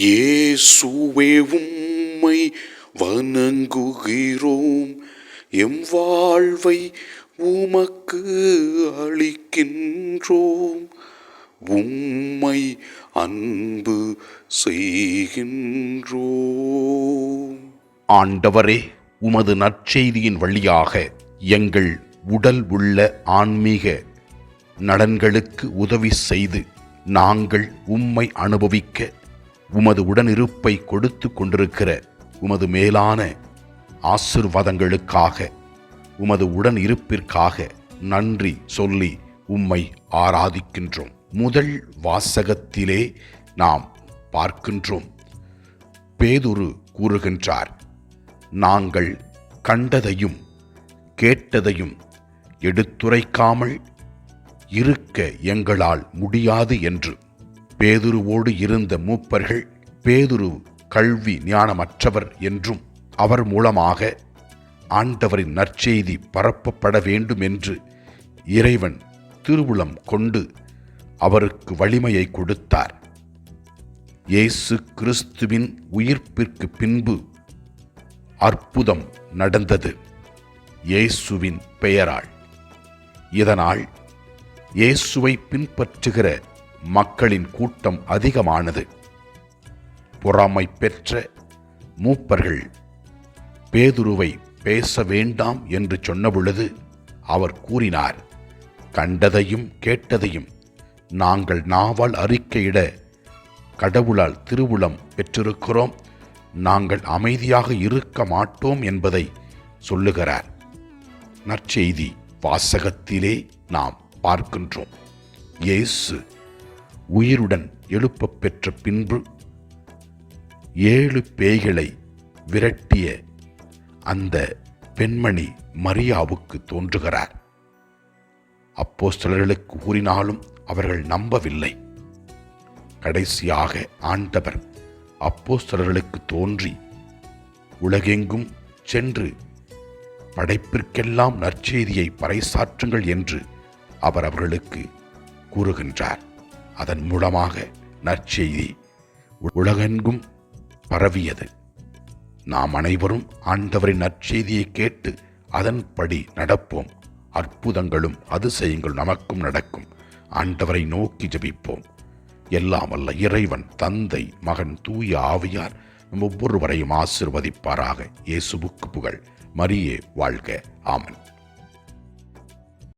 இயேசுவே உம்மை வணங்குகிறோம். எம் வாழ்வை உமக்கு அளிக்கின்றோம். உம்மை அன்பு செய்கின்றோம். ஆண்டவரே உமது நற்செய்தியின் வழியாக எங்கள் உடல் உள்ள ஆன்மீக நலன்களுக்கு உதவி செய்து நாங்கள் உம்மை அனுபவிக்க உமது உடனிருப்பை கொடுத்து கொண்டிருக்கிற உமது மேலான ஆசிர்வாதங்களுக்காக உமது உடன் இருப்பிற்காக நன்றி சொல்லி உம்மை ஆராதிக்கின்றோம். முதல் வாசகத்திலே நாம் பார்க்கின்றோம். பேதுரு கூறுகின்றார் நாங்கள் கண்டதையும் கேட்டதையும் எடுத்துரைக்காமல் இருக்க எங்களால் முடியாது என்று. பேதுருவோடு இருந்த மூப்பர்கள் பேதுரு கல்வி ஞானமற்றவர் என்றும் அவர் மூலமாக ஆண்டவரின் நற்செய்தி பரப்பப்பட வேண்டும் என்று இறைவன் திருவுளம் கொண்டு அவருக்கு வலிமையை கொடுத்தார். இயேசு கிறிஸ்துவின் உயிர்ப்பிற்கு பின்பு அற்புதம் நடந்தது. இயேசுவின் பெயரால். இதனால் இயேசுவை பின்பற்றுகிற மக்களின் கூட்டம் அதிகமானது. பொறாமை பெற்ற மூப்பர்கள் பேதுருவை பேச வேண்டாம் என்று சொன்னபொழுது அவர் கூறினார் கண்டதையும் கேட்டதையும் நாங்கள் நாவால் அறிக்கையிட கடவுளால் திருவுளம் பெற்றிருக்கிறோம். நாங்கள் அமைதியாக இருக்க மாட்டோம் என்பதை சொல்லுகிறார். நற்செய்தி வாசகத்திலே நாம் பார்க்கின்றோம். இயேசு உயிருடன் எழுப்பப் பெற்ற பின்பு ஏழு பேய்களை விரட்டிய அந்த பெண்மணி மரியாவுக்கு தோன்றுகிறார். அப்போஸ்தலர்களுக்கு கூறினாலும் அவர்கள் நம்பவில்லை. கடைசியாக ஆண்டவர் அப்போஸ்தலர்களுக்கு தோன்றி உலகெங்கும் சென்று படைப்பிற்கெல்லாம் நற்செய்தியை பறைசாற்றுங்கள் என்று அவர் அவர்களுக்கு கூறுகின்றார். அதன் மூலமாக நற்செய்தி உலகெங்கும் பரவியது. நாம் அனைவரும் ஆண்டவரின் நற்செய்தியை கேட்டு அதன்படி நடப்போம். அற்புதங்களும் அதிசயங்களும் நமக்கும் நடக்கும். ஆண்டவரை நோக்கி ஜெபிப்போம். எல்லாம் அல்ல இறைவன் தந்தை மகன் தூய ஆவியார் நம் ஒவ்வொருவரையும் ஆசிர்வதிப்பாராக. இயேசுவுக்கு புகழ். மரியே வாழ்க. ஆமன்.